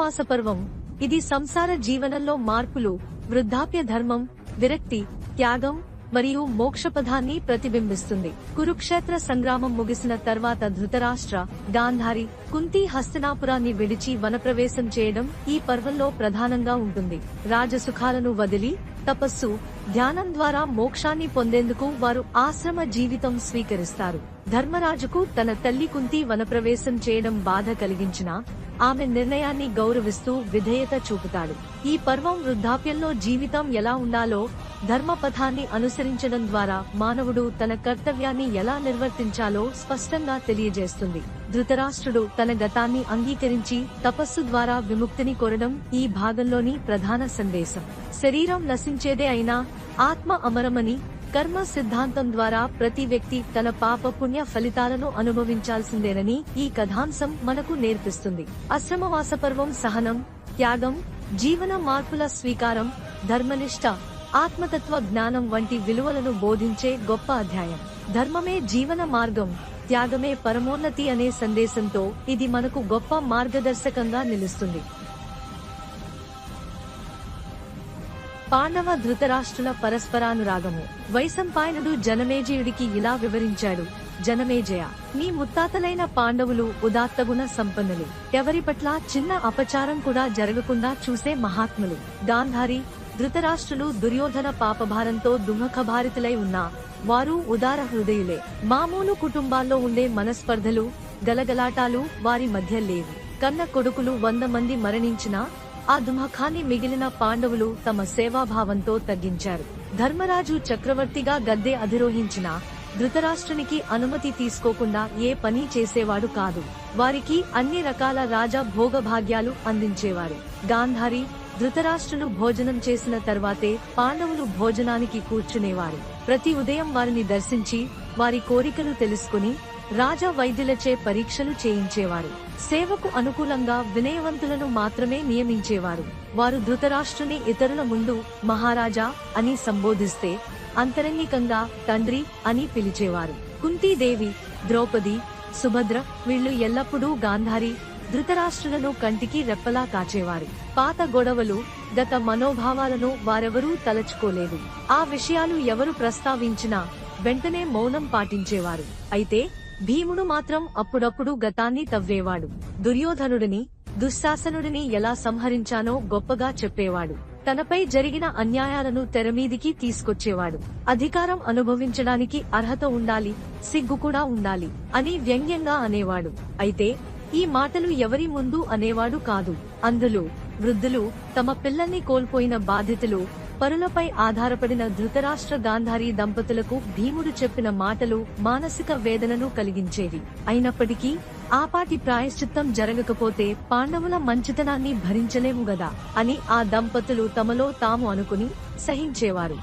అశ్రమవాస పర్వం ఇది సంసార జీవనంలో మార్పులు వృద్ధాప్య ధర్మం విరక్తి త్యాగం మరియు మోక్షపథాన్ని ప్రతిబింబిస్తుంది. కురుక్షేత్ర సంగ్రామం ముగిసిన తర్వాత ధృతరాష్ట్ర గాంధారి కుంతి హస్తనాపురాన్ని విడిచి వనప్రవేశం చేయడం ఈ పర్వంలో ప్రధానంగా ఉంటుంది. రాజసుఖాలను వదిలి తపస్సు ధ్యానం ద్వారా మోక్షాన్ని పొందేందుకు వారు ఆశ్రమ జీవితం స్వీకరిస్తారు. ధర్మరాజుకు తన తల్లి కుంతి వనప్రవేశం చేయడం బాధ కలిగించినా ఆమె నిర్ణయాన్ని గౌరవిస్తూ విధేయత చూపుతాడు. ఈ పర్వం వృద్ధాప్యంలో జీవితం ఎలా ఉండాలో ధర్మపథాన్ని అనుసరించడం ద్వారా మానవుడు తన కర్తవ్యాన్ని ఎలా నిర్వర్తించాలో స్పష్టంగా తెలియజేస్తుంది. ధృతరాష్ట్రుడు తన గతాన్ని అంగీకరించి తపస్సు ద్వారా విముక్తిని కోరడం ఈ భాగంలోని ప్రధాన సందేశం. శరీరం నశించేదే అయినా ఆత్మ అమరమని కర్మ సిద్ధాంతం ద్వారా ప్రతి వ్యక్తి తన పాప పుణ్య ఫలితాలను అనుభవించాల్సిందేనని ఈ కథాంశం మనకు నేర్పిస్తుంది. అశ్రమవాస పర్వం సహనం త్యాగం జీవన మార్పుల స్వీకారం ధర్మనిష్ట ఆత్మతత్వ జ్ఞానం వంటి విలువలను బోధించే గొప్ప అధ్యాయం. ధర్మమే జీవన మార్గం త్యాగమే పరమోన్నతి అనే సందేశంతో ఇది మనకు గొప్ప మార్గదర్శకంగా నిలుస్తుంది. పాండవ ధృతరాష్ట్రుల పరస్పరానురాగము. వైశంపాయనుడు జనమేజయుడికి ఇలా వివరించాడు. జనమేజయ నీ ముత్తాతలైన పాండవులు ఉదాత్తగుణ సంపన్నులు. ఎవరి పట్ల చిన్న అపచారం కూడా జరగకుండా చూసే మహాత్ములు. గాంధారి ధృతరాష్ట్రులు దుర్యోధన పాపభారంతో దుఃఖభారితులై ఉన్నా వారు ఉదార హృదయులే. మామూలు కుటుంబాల్లో ఉండే మనస్పర్ధలు గలగలాటాలు వారి మధ్య లేవు. కన్న కొడుకులు వంద మంది మరణించినా ఆ దుమఖాన్ని మిగిలిన పాండవులు తమ సేవాభావంతో తగ్గించారు. ధర్మరాజు చక్రవర్తిగా గద్దె అధిరోహించిన ధృతరాష్ట్రునికి అనుమతి తీసుకోకుండా ఏ పని చేసేవాడు కాదు. వారికి అన్ని రకాల రాజా భోగభాగ్యాలు అందించేవారు. గాంధారి ధృతరాష్ట్రులు భోజనం చేసిన తర్వాతే పాండవులు భోజనానికి కూర్చునేవారు. ప్రతి ఉదయం వారిని దర్శించి వారి కోరికలు తెలుసుకుని రాజా వైద్యులచే పరీక్షలు చేయించేవారు. సేవకు అనుకూలంగా వినయవంతులను మాత్రమే నియమించేవారు. వారు ధృతరాష్ట్రుని ఇతరుల ముందు మహారాజా అని సంబోధిస్తే అంతరంగికంగా తండ్రి అని పిలిచేవారు. కుంతీదేవి ద్రౌపది సుభద్ర వీళ్ళు ఎల్లప్పుడూ గాంధారి ధృతరాష్ట్రులను కంటికి రెప్పలా కాచేవారు. పాత గొడవలు గత మనోభావాలను వారెవరూ తలచుకోలేదు. ఆ విషయాలు ఎవరు ప్రస్తావించినా వెంటనే మౌనం పాటించేవారు. అయితే భీముడు మాత్రం అప్పుడప్పుడు గతాన్ని తవ్వేవాడు. దుర్యోధనుడిని దుశ్శాసనుడిని ఎలా సంహరించానో గొప్పగా చెప్పేవాడు. తనపై జరిగిన అన్యాయాలను తెరమీదికి తీసుకొచ్చేవాడు. అధికారం అనుభవించడానికి అర్హత ఉండాలి సిగ్గు కూడా ఉండాలి అని వ్యంగ్యంగా అనేవాడు. అయితే ఈ మాటలు ఎవరి ముందు అనేవాడు కాదు. అందులో వృద్ధులు తమ పిల్లల్ని కోల్పోయిన బాధితులు పరులపై ఆధారపడిన ధృతరాష్ట్ర గాంధారి దంపతులకు భీముడు చెప్పిన మాటలు మానసిక వేదనను కలిగించేవి. అయినప్పటికీ ఆపాటి ప్రాయశ్చిత్తం జరగకపోతే పాండవుల మంచితనాన్ని భరించలేము గదా అని ఆ దంపతులు తమలో తాము అనుకుని సహించేవారు.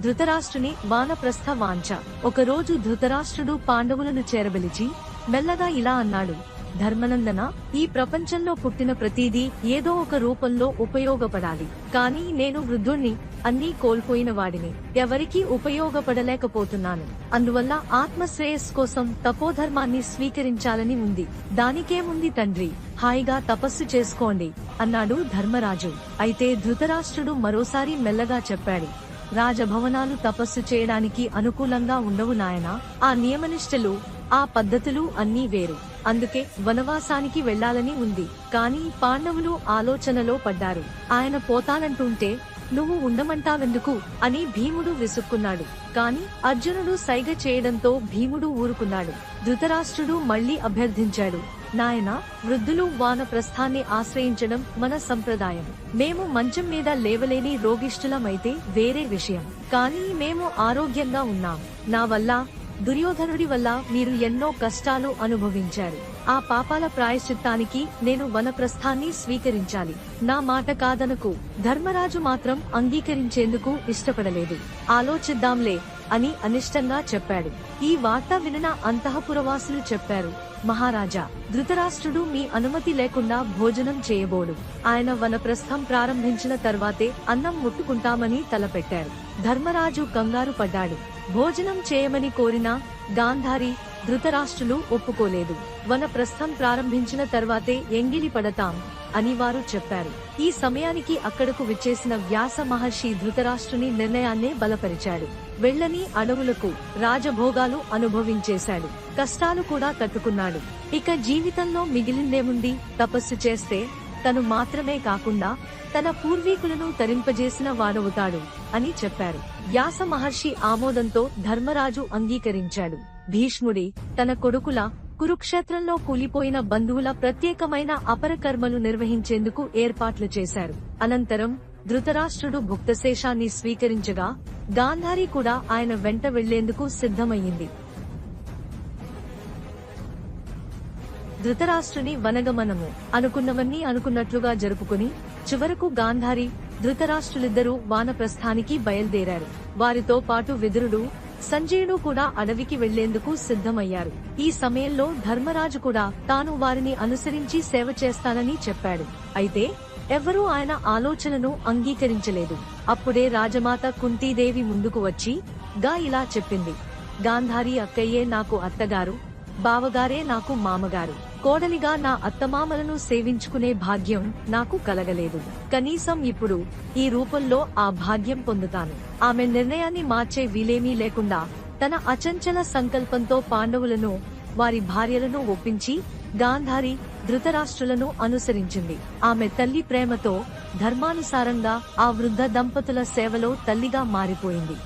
ధృతరాష్ట్రుని వానప్రస్థ వాంఛ. ఒకరోజు ధృతరాష్ట్రుడు పాండవులను చేరబలిచి మెల్లగా ఇలా అన్నాడు ధర్మనందన ఈ ప్రపంచంలో పుట్టిన ప్రతిదీ ఏదో ఒక రూపంలో ఉపయోగపడాలి. కానీ నేను వృద్ధుణ్ణి అన్నీ కోల్పోయిన వాడిని. ఎవరికీ ఉపయోగపడలేకపోతున్నాను. అందువల్ల ఆత్మశ్రేయస్ కోసం తపోధర్మాన్ని స్వీకరించాలని ఉంది. దానికేముంది తండ్రి? హాయిగా తపస్సు చేసుకోండి అన్నాడు ధర్మరాజు. అయితే ధృతరాష్ట్రుడు మరోసారి మెల్లగా చెప్పాడు. రాజభవనాలు తపస్సు చేయడానికి అనుకూలంగా ఉండవు నాయనా. ఆ నియమనిష్టలు ఆ పద్ధతులు అన్నీ వేరు. అందుకే వనవాసానికి వెళ్ళాలని ఉంది. కానీ పాండవులు ఆలోచనలో పడ్డారు. ఆయన పోతానంటుంటే నువ్వు ఉండమంటావెందుకు? అని భీముడు విసుక్కున్నాడు. కాని అర్జునుడు సైగ చేయడంతో భీముడు ఊరుకున్నాడు. ధృతరాష్ట్రుడు మళ్ళీ అభ్యర్థించాడు. నాయన వృద్ధులు వానప్రస్థాన్ని ఆశ్రయించడం మన సంప్రదాయం. మేము మంచం మీద లేవలేని రోగిష్ఠులమైతే వేరే విషయం. కానీ మేము ఆరోగ్యంగా ఉన్నాం. నా వల్ల దుర్యోధనుడి వల్ల మీరు ఎన్నో కష్టాలు అనుభవించారు. ఆ పాపాల ప్రాయశ్చిత్తానికి నేను వనప్రస్థాన్ని స్వీకరించాలి. నా మాట కాదనకు ధర్మరాజు మాత్రం అంగీకరించేందుకు ఇష్టపడలేదు. ఆలోచిద్దాంలే అని అనిష్టంగా చెప్పాడు. ఈ వార్త వినన అంతఃపురవాసులు చెప్పారు మహారాజా ధృతరాష్ట్రుడు మీ అనుమతి లేకుండా భోజనం చేయబోడు. ఆయన వనప్రస్థం ప్రారంభించిన తర్వాతే అన్నం ముట్టుకుంటామని తలపెట్టారు. ధర్మరాజు కంగారు పడ్డాడు. భోజనం చేయమని కోరినా గాంధారి ధృతరాష్ట్రులు ఒప్పుకోలేదు. వనప్రస్థం ప్రారంభించిన తర్వాతే ఎంగిలి పడతాం అని వారు చెప్పారు. ఈ సమయానికి అక్కడకు విచ్చేసిన వ్యాస మహర్షి ధృతరాష్ట్రుని నిర్ణయాన్నే బలపరిచాడు. వెళ్ళని అడవులకు రాజభోగాలు అనుభవించేశాడు. కష్టాలు కూడా తట్టుకున్నాడు. ఇక జీవితంలో మిగిలిందేముంది తపస్సు చేస్తే తను మాత్రమే కాకుండా తన పూర్వీకులను తరింపజేసిన వాడవుతాడు. అని చెప్పారు. వ్యాస మహర్షి ఆమోదంతో ధర్మరాజు అంగీకరించాడు. భీష్ముడి తన కొడుకుల కురుక్షేత్రంలో కూలిపోయిన బంధువుల ప్రత్యేకమైన అపరకర్మలు నిర్వహించేందుకు ఏర్పాట్లు చేశారు. అనంతరం ధృతరాష్ట్రుడు భుక్తశేషాన్ని స్వీకరించగా గాంధారి కూడా ఆయన వెంట వెళ్ళేందుకు సిద్ధమయ్యింది. ధృతరాష్ట్రుని వనగమనము అనుకున్నవన్నీ అనుకున్నట్లుగా జరుపుకుని చివరకు గాంధారి ధృతరాష్ట్రులిద్దరూ వానప్రస్థానికి బయలుదేరారు. వారితో పాటు విదురుడు సంజయుడు కూడా అడవికి వెళ్ళేందుకు సిద్ధమయ్యారు. ఈ సమయంలో ధర్మరాజు కూడా తాను వారిని అనుసరించి సేవ చేస్తానని చెప్పాడు. అయితే ఎవరూ ఆయన ఆలోచనను అంగీకరించలేదు. అప్పుడే రాజమాత కుంతీదేవి ముందుకు వచ్చి గా ఇలా చెప్పింది. గాంధారి అక్కయ్యే నాకు అత్తగారు బావగారే నాకు మామగారు. కోడలిగా నా అత్తమామలను సేవించుకునే భాగ్యం నాకు కలగలేదు. కనీసం ఇప్పుడు ఈ రూపంలో ఆ భాగ్యం పొందుతాను. ఆమె నిర్ణయాన్ని మార్చే వీలేమీ లేకుండా తన అచంచల సంకల్పంతో పాండవులను వారి భార్యలను ఒప్పించి గాంధారి ధృతరాష్ట్రులను అనుసరించింది. ఆమె తల్లి ప్రేమతో ధర్మానుసారంగా ఆ వృద్ధ దంపతుల సేవలో తల్లిగా మారిపోయింది.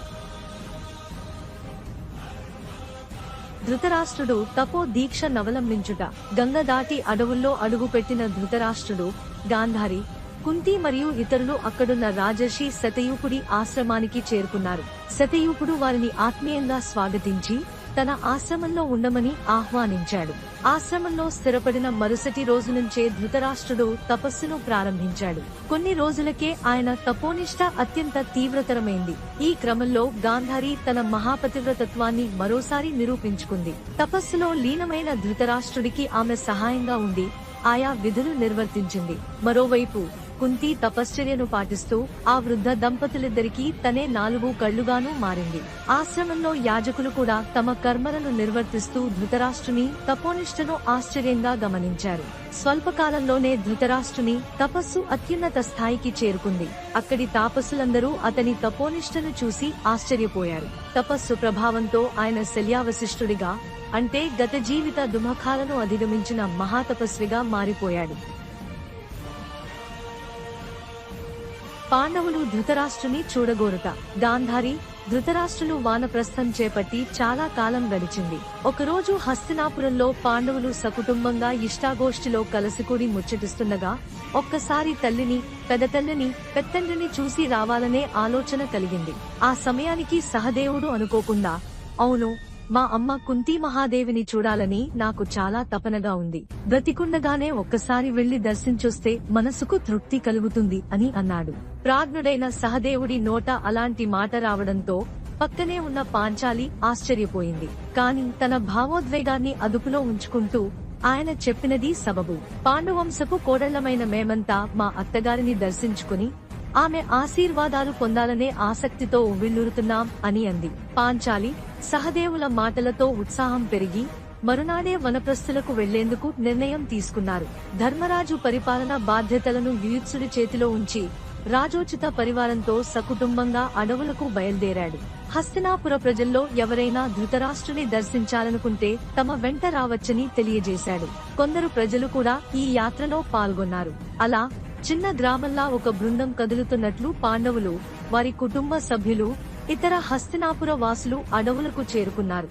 ధృతరాష్ట్రుడు తపో దీక్ష నవలంబించుట. గంగ దాటి అడవుల్లో అడుగుపెట్టిన ధృతరాష్ట్రుడు గాంధారి కుంతి మరియు ఇతరులు అక్కడున్న రాజర్షి శతయూపుడి ఆశ్రమానికి చేరుకున్నారు. శతయూపుడు వారిని ఆత్మీయంగా స్వాగతించి తన ఆశ్రమంలో ఉండమని ఆహ్వానించాడు. ఆశ్రమంలో స్థిరపడిన మరుసటి రోజు నుంచే ధృతరాష్ట్రుడు తపస్సును ప్రారంభించాడు. కొన్ని రోజులకే ఆయన తపోనిష్ట అత్యంత తీవ్రతరమైంది. ఈ క్రమంలో గాంధారి తన మహాపతివ్రతత్వాన్ని మరోసారి నిరూపించుకుంది. తపస్సులో లీనమైన ధృతరాష్ట్రుడికి ఆమె సహాయంగా ఉండి ఆయా విధులు నిర్వర్తించింది. మరోవైపు కుంతి తపశ్చర్యను పాటిస్తూ ఆ వృద్ధ దంపతులిద్దరికీ తనే నాలుగు కళ్ళుగాను మారింది. ఆశ్రమంలో యాజకులు కూడా తమ కర్మలను నిర్వర్తిస్తూ ధృతరాష్ట్రుని తపోనిష్టను ఆశ్చర్యంగా గమనించారు. స్వల్పకాలంలోనే ధృతరాష్ట్రుని తపస్సు అత్యున్నత స్థాయికి చేరుకుంది. అక్కడి తాపసులందరూ అతని తపోనిష్టను చూసి ఆశ్చర్యపోయారు. తపస్సు ప్రభావంతో ఆయన శల్యావశిష్ఠుడిగా అంటే గత జీవిత దుమఖాలను అధిగమించిన మహాతపస్విగా మారిపోయాడు. పాండవులు ధృతరాష్ట్రుని చూడగోరుట. గాంధారి ధృతరాష్ట్రులు వానప్రస్థం చేపట్టి చాలా కాలం గడిచింది. ఒకరోజు హస్తినాపురంలో పాండవులు సకుటుంబంగా ఇష్టాగోష్ఠిలో కలసికూడి ముచ్చటిస్తుండగా ఒక్కసారి తల్లిని పెదతల్లిని పెత్తండ్రిని చూసి రావాలనే ఆలోచన కలిగింది. ఆ సమయానికి సహదేవుడు అనుకోకుండా అవును మా అమ్మ కుంతి మహాదేవిని చూడాలని నాకు చాలా తపనగా ఉంది. బ్రతికుండగానే ఒక్కసారి వెళ్ళి దర్శించొస్తే మనసుకు తృప్తి కలుగుతుంది అని అన్నాడు. ప్రాజ్ఞుడైన సహదేవుడి నోట అలాంటి మాట రావడంతో పక్కనే ఉన్న పాంచాలి ఆశ్చర్యపోయింది. కాని తన భావోద్వేగాన్ని అదుపులో ఉంచుకుంటూ ఆయన చెప్పినది సబబు. పాండువంశపు కోడళ్ళమైన మేమంతా మా అత్తగారిని దర్శించుకుని ఆమె ఆశీర్వాదాలు పొందాలనే ఆసక్తితో ఉవ్విళ్ళూరుతున్నాం అని అంది. పాంచాలి సహదేవుల మాటలతో ఉత్సాహం పెరిగి మరునాడే వనప్రస్థులకు వెళ్ళేందుకు నిర్ణయం తీసుకున్నారు. ధర్మరాజు పరిపాలన బాధ్యతలను యుయుత్సుడి చేతిలో ఉంచి రాజోచిత పరివారంతో సకుటుంబంగా అడవులకు బయలుదేరాడు. హస్తినాపుర ప్రజల్లో ఎవరైనా ధృతరాష్ట్రుని దర్శించాలనుకుంటే తమ వెంట రావచ్చని తెలియజేశాడు. కొందరు ప్రజలు కూడా ఈ యాత్రలో పాల్గొన్నారు. అలా చిన్న గ్రామంలా ఒక బృందం కదులుతున్నట్లు పాండవులు వారి కుటుంబ సభ్యులు ఇతర హస్తినాపుర వాసులు అడవులకు చేరుకున్నారు.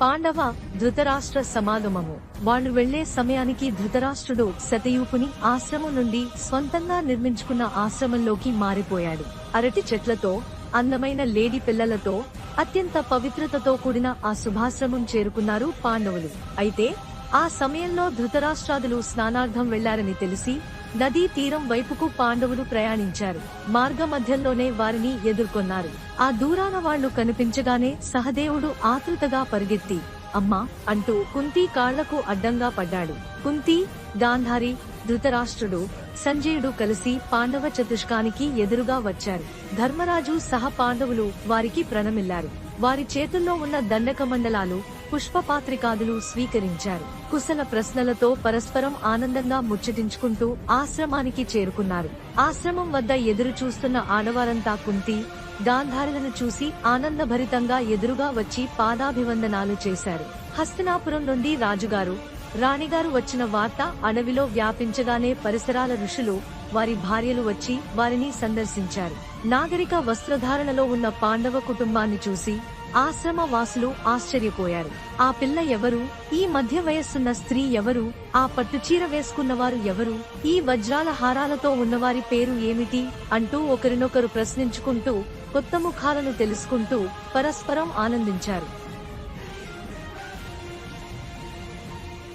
పాండవ ధృతరాష్ట్ర సమాగమము. వాళ్ళు వెళ్ళే సమయానికి ధృతరాష్ట్రుడు శతయూపుని ఆశ్రమం నుండి స్వంతంగా నిర్మించుకున్న ఆశ్రమంలోకి మారిపోయాడు. అరటి చెట్లతో అందమైన లేడీ పిల్లలతో అత్యంత పవిత్రతతో కూడిన ఆ శుభాశ్రమం చేరుకున్నారు పాండవులు. అయితే ఆ సమయంలో ధృతరాష్ట్రాదులు స్నానార్థం వెళ్ళారని తెలిసి నదీ తీరం వైపుకు పాండవులు ప్రయాణించారు. మార్గ మధ్యంలోనే వారిని ఎదుర్కొన్నారు. ఆ దూరాన వాళ్ళు కనిపించగానే సహదేవుడు ఆతృతగా పరిగెత్తి అమ్మా అంటూ కుంతి కాళ్ళకు అడ్డంగా పడ్డాడు. కుంతి గాంధారి ధృతరాష్ట్రుడు సంజయుడు కలిసి పాండవ చతుష్కానికి ఎదురుగా వచ్చారు. ధర్మరాజు సహ పాండవులు వారికి ప్రణమిల్లారు. వారి చేతుల్లో ఉన్న దండక మండలాలు పుష్పపాత్రికాదులు స్వీకరించారు. కుశల ప్రశ్నలతో పరస్పరం ఆనందంగా ముచ్చటించుకుంటూ ఆశ్రమానికి చేరుకున్నారు. ఆశ్రమం వద్ద ఎదురు చూస్తున్న ఆడవారంతా కుంతి గాంధారులను చూసి ఆనందభరితంగా ఎదురుగా వచ్చి పాదాభివందనాలు చేశారు. హస్తినాపురం నుండి రాజుగారు రాణిగారు వచ్చిన వార్త అడవిలో వ్యాపించగానే పరిసరాల ఋషులు వారి భార్యలు వచ్చి వారిని సందర్శించారు. నాగరిక వస్త్రధారణలో ఉన్న పాండవ కుటుంబాన్ని చూసి ఆశ్రమ వాసులు ఆశ్చర్యపోయారు. ఆ పిల్ల ఎవరు? ఈ మధ్య వయస్సున్న స్త్రీ ఎవరు? ఆ పట్టుచీర వేసుకున్నవారు ఎవరు? ఈ వజ్రాల హారాలతో ఉన్నవారి పేరు ఏమిటి? అంటూ ఒకరినొకరు ప్రశ్నించుకుంటూ కొత్త ముఖాలను తెలుసుకుంటూ పరస్పరం ఆనందించారు.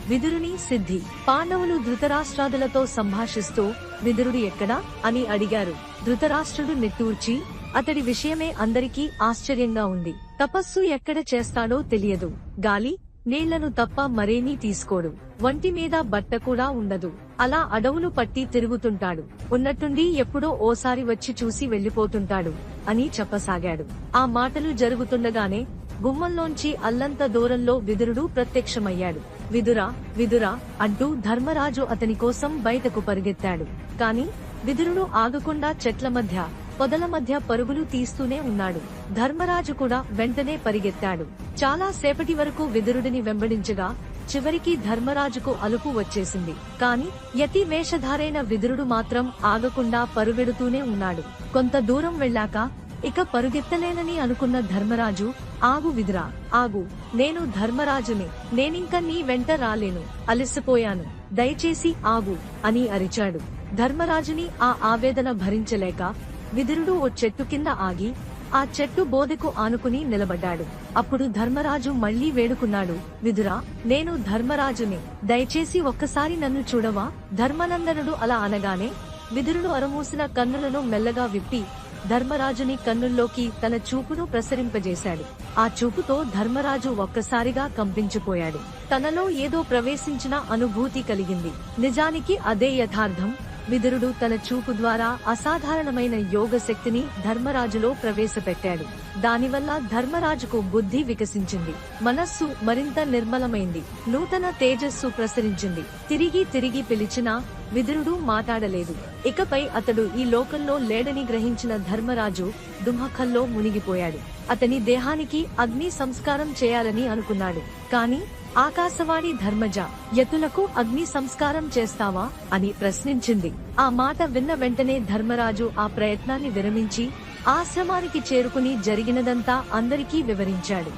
విదురుని సిద్ధి పాండవులు ధృతరాష్ట్రాదులతో సంభాషిస్తూ విదురుడు ఎక్కడా? అని అడిగారు. ధృతరాష్ట్రుడు నిట్టూర్చి అతడి విషయమే అందరికీ ఆశ్చర్యంగా ఉంది. తపస్సు ఎక్కడ చేస్తాడో తెలియదు. గాలి నీళ్ళను తప్ప మరేమీ తీసుకోడు. వంటి మీద బట్ట కూడా ఉండదు. అలా అడవులు పట్టి తిరుగుతుంటాడు. ఉన్నట్టుండి ఎప్పుడో ఓసారి వచ్చి చూసి వెళ్ళిపోతుంటాడు అని చెప్పసాగాడు. ఆ మాటలు జరుగుతుండగానే గుమ్మంలోంచి అల్లంత దూరంలో విదురుడు ప్రత్యక్షమయ్యాడు. విదురా విదురా అంటూ ధర్మరాజు అతని కోసం బయటకు పరిగెత్తాడు. కాని విదురుడు ఆగకుండా చెట్ల మధ్య పొదల మధ్య పరుగులు తీస్తూనే ఉన్నాడు. ధర్మరాజు కూడా వెంటనే పరిగెత్తాడు. చాలా సేపటి వరకు విదురుడిని వెంబడించగా చివరికి ధర్మరాజుకు అలుపు వచ్చేసింది. కాని యతి వేషధారైన విదురుడు మాత్రం ఆగకుండా పరుగెడుతూనే ఉన్నాడు. కొంత దూరం వెళ్ళాక ఇక పరుగెత్తలేనని అనుకున్న ధర్మరాజు ఆగు విదురా ఆగు. నేను ధర్మరాజుని. నేనింక నీ వెంట రాలేను. అలసిపోయాను. దయచేసి ఆగు అని అరిచాడు. ధర్మరాజుని ఆ ఆవేదన భరించలేక విదురుడు ఓ చెట్టు కింద ఆగి ఆ చెట్టు బోధకు ఆనుకుని నిలబడ్డాడు. అప్పుడు ధర్మరాజు మళ్ళీ వేడుకున్నాడు విదురా నేను ధర్మరాజుని. దయచేసి ఒక్కసారి నన్ను చూడవా? ధర్మనందనుడు అలా అనగానే విదురుడు అరమూసిన కన్నులను మెల్లగా విప్పి ధర్మరాజుని కన్నుల్లోకి తన చూపును ప్రసరింపజేశాడు. ఆ చూపుతో ధర్మరాజు ఒక్కసారిగా కంపించిపోయాడు. తనలో ఏదో ప్రవేశించిన అనుభూతి కలిగింది. నిజానికి అదే యథార్థం. విదురుడు తన చూపు ద్వారా అసాధారణమైన యోగ శక్తిని ధర్మరాజులో ప్రవేశపెట్టాడు. దానివల్ల ధర్మరాజుకు బుద్ధి వికసించింది. మనస్సు మరింత నిర్మలమైంది. నూతన తేజస్సు ప్రసరించింది. తిరిగి తిరిగి పిలిచినా విదురుడు మాట్లాడలేదు. ఇకపై అతడు ఈ లోకంలో లేడని గ్రహించిన ధర్మరాజు దుమఖల్లో మునిగిపోయాడు. అతని దేహానికి అగ్ని సంస్కారం చేయాలని అనుకున్నాడు. కాని ఆకాశవాణి ధర్మజ యతులకు అగ్ని సంస్కారం చేస్తావా అని ప్రశ్నించింది. ఆ మాట విన్న వెంటనే ధర్మరాజు ఆ ప్రయత్నాన్ని విరమించి ఆశ్రమానికి చేరుకుని జరిగినదంతా అందరికీ వివరించాడు.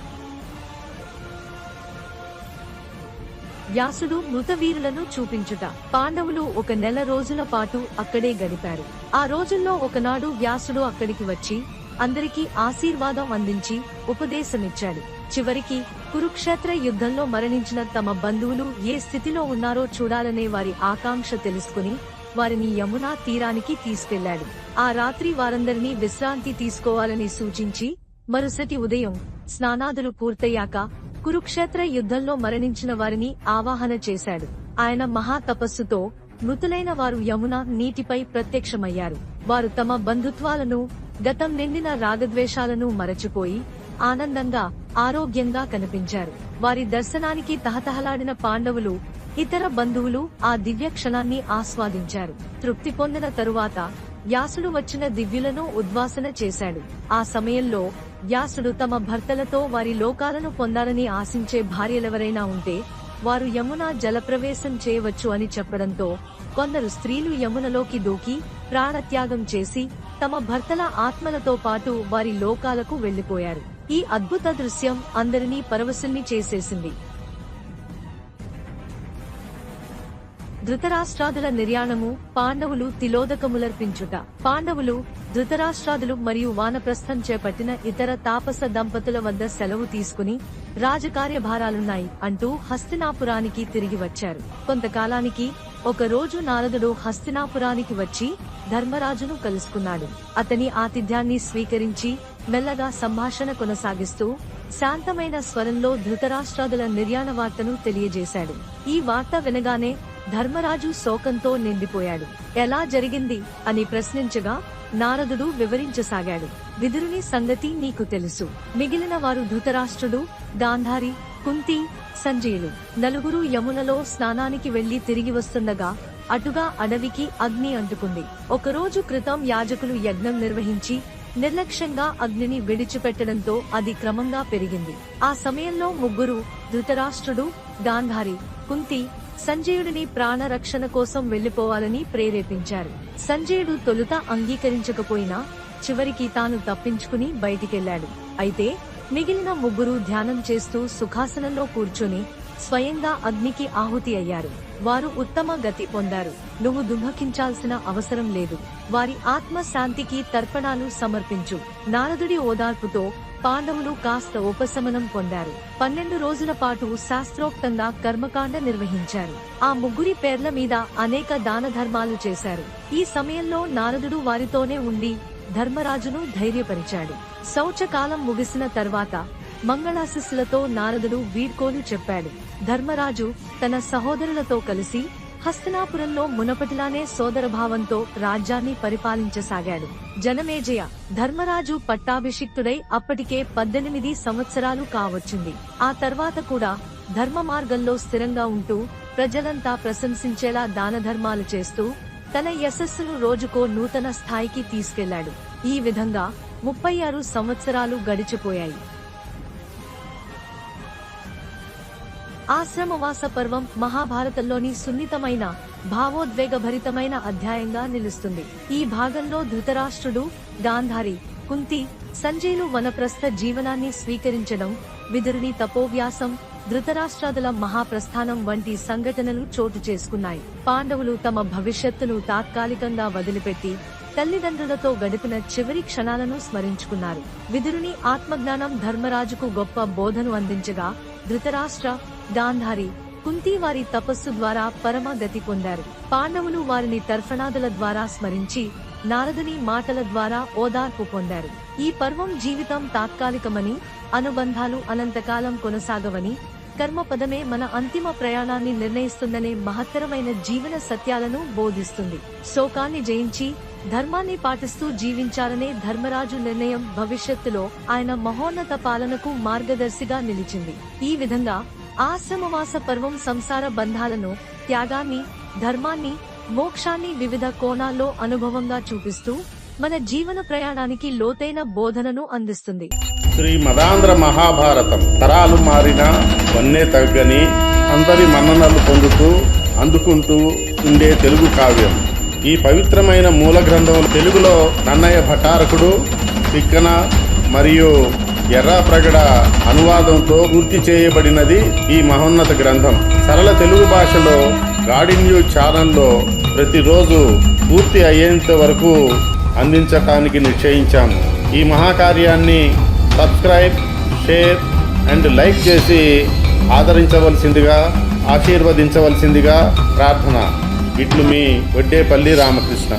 వ్యాసుడు మృతవీరులను చూపించుట. పాండవులు ఒక నెల రోజుల పాటు అక్కడే గడిపారు. ఆ రోజుల్లో ఒకనాడు వ్యాసుడు అక్కడికి వచ్చి అందరికీ ఆశీర్వాదం అందించి ఉపదేశమిచ్చాడు. చివరికి కురుక్షేత్ర యుద్ధంలో మరణించిన తమ బంధువులు ఏ స్థితిలో ఉన్నారో చూడాలనే వారి ఆకాంక్ష తెలుసుకుని వారిని యమునా తీరానికి తీసుకెళ్ళాడు. ఆ రాత్రి వారందరినీ విశ్రాంతి తీసుకోవాలని సూచించి మరుసటి ఉదయం స్నానాదులు పూర్తయ్యాక కురుక్షేత్ర యుద్ధంలో మరణించిన వారిని ఆవాహన చేశాడు. ఆయన మహా తపస్సుతో మృతులైన వారు యమున నీటిపై ప్రత్యక్షమయ్యారు. వారు తమ బంధుత్వాలను గతం నిండిన రాగద్వేషాలను మరచిపోయి ఆనందంగా ఆరోగ్యంగా కనిపించారు. వారి దర్శనానికి తహతహలాడిన పాండవులు ఇతర బంధువులు ఆ దివ్య క్షణాన్ని ఆస్వాదించారు. తృప్తి పొందిన తరువాత వ్యాసుడు వచ్చిన దివ్యులను ఉద్వాసన చేశాడు. ఆ సమయంలో వ్యాసుడు తమ భర్తలతో వారి లోకాలను పొందాలని ఆశించే భార్యలెవరైనా ఉంటే వారు యమున జలప్రవేశం చేయవచ్చు అని చెప్పడంతో కొందరు స్త్రీలు యమునలోకి దూకి ప్రాణత్యాగం చేసి తమ భర్తల ఆత్మలతో పాటు వారి లోకాలకు వెళ్ళిపోయారు ఈ అద్భుత దృశ్యం అందరినీ పరవశుల్ని చేసేసింది. ధృతరాష్ట్రాదుల నిర్యాణము పాండవులు తిలోదకములర్పించుట. పాండవులు ధృతరాష్ట్రాదులు మరియు వానప్రస్థం చేపట్టిన ఇతర తాపస దంపతుల వద్ద సెలవు తీసుకుని రాజకార్యభారాలున్నాయి అంటూ హస్తినాపురానికి తిరిగి వచ్చారు. కొంతకాలానికి ఒక రోజు నారదుడు హస్తినాపురానికి వచ్చి ధర్మరాజును కలుసుకున్నాడు. అతని ఆతిథ్యాన్ని స్వీకరించి మెల్లగా సంభాషణ కొనసాగిస్తూ శాంతమైన స్వరంలో ధృతరాష్ట్రాదుల నిర్యాణ వార్తను తెలియజేశాడు. ఈ వార్త వినగానే ధర్మరాజు శోకంతో నిండిపోయాడు. ఎలా జరిగింది అని ప్రశ్నించగా నారదుడు వివరించసాగాడు. విదురుని సంగతి నీకు తెలుసు. మిగిలిన వారు ధృతరాష్ట్రుడు గాంధారి కుంతి సంజయులు నలుగురు యమునలో స్నానానికి వెళ్ళి తిరిగి వస్తుండగా అటుగా అడవికి అగ్ని అంటుకుంది. ఒకరోజు క్రితం యాజకులు యజ్ఞం నిర్వహించి నిర్లక్ష్యంగా అగ్నిని విడిచిపెట్టడంతో అది క్రమంగా పెరిగింది. ఆ సమయంలో ముగ్గురు ధృతరాష్ట్రుడు గాంధారి కుంతి సంజయుడిని ప్రాణరక్షణ కోసం వెళ్ళిపోవాలని ప్రేరేపించారు. సంజయుడు తొలుత అంగీకరించకపోయినా చివరికి తాను తప్పించుకుని బయటికెళ్ళాడు అయితే మిగిలిన ముగ్గురు ధ్యానం చేస్తూ సుఖాసనంలో కూర్చుని స్వయంగా అగ్నికి ఆహుతి అయ్యారు. వారు ఉత్తమ గతి పొందారు. నువ్వు దుఃఖించాల్సిన అవసరం లేదు. వారి ఆత్మ శాంతికి తర్పణాలు సమర్పించు. నారదుడి ఓదార్పుతో పాండవులు కాస్త ఉపశమనం పొందారు. పన్నెండు రోజుల పాటు శాస్త్రోక్తంగా కర్మకాండ నిర్వహించారు. ఆ ముగ్గురి పేర్ల మీద అనేక దాన ధర్మాలు చేశారు. ఈ సమయంలో నారదుడు వారితోనే ఉండి ధర్మరాజును ధైర్యపరిచాడు. శౌచకాలం ముగిసిన తర్వాత మంగళాశిస్సులతో నారదుడు వీడ్కోలు చెప్పాడు. ధర్మరాజు తన సహోదరులతో కలిసి హస్తినాపురంలో మునపటిలానే సోదరభావంతో రాజ్యాన్ని పరిపాలించసాగాడు. జనమేజయ ధర్మరాజు పట్టాభిషిక్తుడై అప్పటికే పద్దెనిమిది సంవత్సరాలు కావచ్చింది. ఆ తర్వాత కూడా ధర్మ మార్గంలో స్థిరంగా ఉంటూ ప్రజలంతా ప్రశంసించేలా దాన ధర్మాలు చేస్తూ తన యశస్సును రోజుకో నూతన స్థాయికి తీసుకెళ్ళాడు. ఈ విధంగా ముప్పై ఆరు సంవత్సరాలు గడిచిపోయాయి. ఆశ్రమవాస పర్వం మహాభారతంలోని సున్నితమైన భావోద్వేగభరితమైన అధ్యాయంగా నిలుస్తుంది. ఈ భాగంలో ధృతరాష్ట్రుడు గాంధారి కుంతి సంజయులు వనప్రస్థ జీవనాన్ని స్వీకరించడం విదురుని తపోవ్యాసం ధృతరాష్ట్రాదుల మహాప్రస్థానం వంటి సంఘటనలు చోటు చేసుకున్నాయి. పాండవులు తమ భవిష్యత్తును తాత్కాలికంగా వదిలిపెట్టి తల్లిదండ్రులతో గడిపిన చివరి క్షణాలను స్మరించుకున్నారు. విదురుని ఆత్మజ్ఞానం ధర్మరాజుకు గొప్ప బోధను అందించగా ధృతరాష్ట్ర గాంధారి కుంతి వారి తపస్సు ద్వారా పరమ గతి పొందారు. పాండవులు వారిని తర్ఫణాదుల ద్వారా స్మరించి నారదుని మాటల ద్వారా ఓదార్పు పొందారు. ఈ పర్వం జీవితం తాత్కాలికమని అనుబంధాలు అనంతకాలం కొనసాగవని కర్మపదమే మన అంతిమ ప్రయాణాన్ని నిర్ణయిస్తుందనే మహత్తరమైన జీవన సత్యాలను బోధిస్తుంది. శోకాన్ని జయించి ధర్మాన్ని పాటిస్తూ జీవించాలనే ధర్మరాజు నిర్ణయం భవిష్యత్తులో ఆయన మహోన్నత పాలనకు మార్గదర్శిగా నిలిచింది. ఈ విధంగా ఆశ్రమవాస పర్వం సంసార బంధాలను త్యాగాన్ని ధర్మాన్ని మోక్షాన్ని వివిధ కోణాల్లో అనుభవంగా చూపిస్తూ మన జీవన ప్రయాణానికి లోతైన బోధనను అందిస్తుంది. శ్రీ మదాంధ్ర మహాభారతం తరాలు మారిన వన్నే తగ్గని అందరి మన్ననలు పొందుతూ అందుకుంటూ ఉండే తెలుగు కావ్యం. ఈ పవిత్రమైన మూల గ్రంథం తెలుగులో నన్నయ్య భటారకుడు తిక్కన మరియు ఎర్రాప్రగడ అనువాదంతో పూర్తి చేయబడినది ఈ మహోన్నత గ్రంథం. సరళ తెలుగు భాషలో గాడిన్యూ ఛానల్లో ప్రతిరోజు పూర్తి అయ్యేంత వరకు అందించటానికి నిశ్చయించాము. ఈ మహాకార్యాన్ని సబ్స్క్రైబ్ షేర్ అండ్ లైక్ చేసి ఆదరించవలసిందిగా ఆశీర్వదించవలసిందిగా ప్రార్థన. ఇట్లు మీ వడ్డేపల్లి రామకృష్ణ.